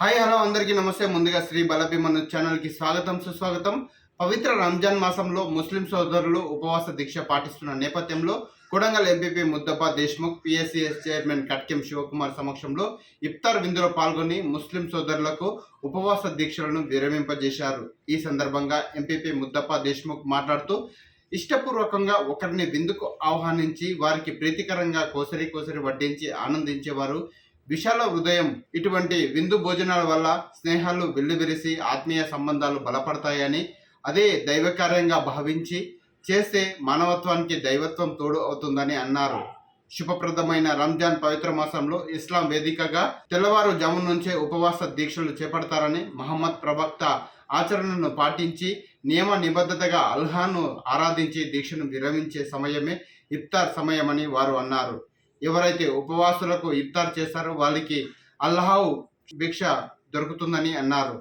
Hi hello అందరికీ నమస్తే. ముందుగా శ్రీ బలభీమను ఛానల్కి స్వాగతం సుస్వాగతం. పవిత్ర రంజాన్ మాసంలో ముస్లిం సోదరులు ఉపవాస దీక్ష పాటిస్తున్న నేపథ్యంలో Kodangal MPP Muddappa Deshmukh PSCS chairman Katkem Shivakumar సమక్షంలో ఇఫ్తార్ విందులో పాల్గొని ముస్లిం సోదరులకు ఉపవాస దీక్షలను విరమింపజేశారు. ఈ సందర్భంగా ఎంపీపీ ముద్దప్ప దేశ్ముఖ్ మాట్లాడుతూ ఇష్టపూర్వకంగా ఒకరిని విందుకు ఆహ్వానించి వారికి ప్రీతికరంగా కోసరి కోసరి వడ్డించి ఆనందించేవారు విశాల హృదయం ఇటువంటి విందు భోజనాల వల్ల స్నేహాలు వెల్లువిరిసి ఆత్మీయ సంబంధాలు బలపడతాయని అదే దైవకార్యంగా భావించి చేస్తే మానవత్వానికి దైవత్వం తోడు అవుతుందని అన్నారు. శుభప్రదమైన రంజాన్ పవిత్ర మాసంలో ఇస్లాం వేదికగా తెల్లవారుజాము నుంచే ఉపవాస దీక్షలు చేపడతారని మహమ్మద్ ప్రవక్త ఆచరణను పాటించి నియమ నిబద్ధతగా అల్హాను ఆరాధించి దీక్షను విరమించే సమయమే ఇఫ్తార్ సమయమని వారు అన్నారు. ఎవరైతే ఉపవాసులకు ఇఫ్తార్ చేస్తారో వాళ్ళకి అల్లాహు భిక్ష దొరుకుతుందని అన్నారు.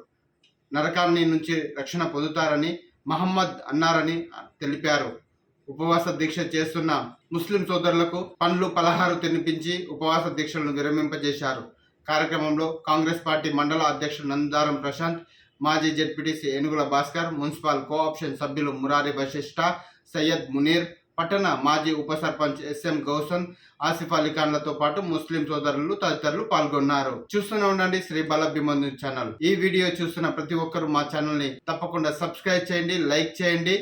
నరకాన్ని నుంచి రక్షణ పొందుతారని మహమ్మద్ అన్నారని తెలిపారు. ఉపవాస దీక్ష చేస్తున్న ముస్లిం సోదరులకు పండ్లు పలహారు తినిపించి ఉపవాస దీక్షలను విరమింపజేశారు. కార్యక్రమంలో కాంగ్రెస్ పార్టీ మండల అధ్యక్షుడు నందారం ప్రశాంత్ మాజీ జెడ్పీటీసీ ఏనుగుల భాస్కర్ మున్సిపల్ కోఆప్షన్ సభ్యులు మురారి వశిష్ట సయ్యద్ మునీర్ పట్టణ మాజీ ఉప సర్పంచ్ ఎస్ఎం గౌసన్ ఆసిఫ్ అలీ ఖాన్లతో పాటు ముస్లిం సోదరులు తదితరులు పాల్గొన్నారు. చూస్తూనే ఉండండి శ్రీ బలభిమందు ఛానల్. ఈ వీడియో చూస్తున్న ప్రతి ఒక్కరు మా ఛానల్ని తప్పకుండా సబ్స్క్రైబ్ చేయండి లైక్ చేయండి.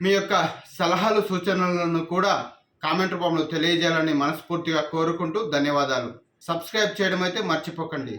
మీ యొక్క సలహాలు సూచనలను కూడా కామెంట్ రూపంలో తెలియజేయాలని మనస్ఫూర్తిగా కోరుకుంటూ ధన్యవాదాలు. సబ్స్క్రైబ్ చేయడం అయితే మర్చిపోకండి.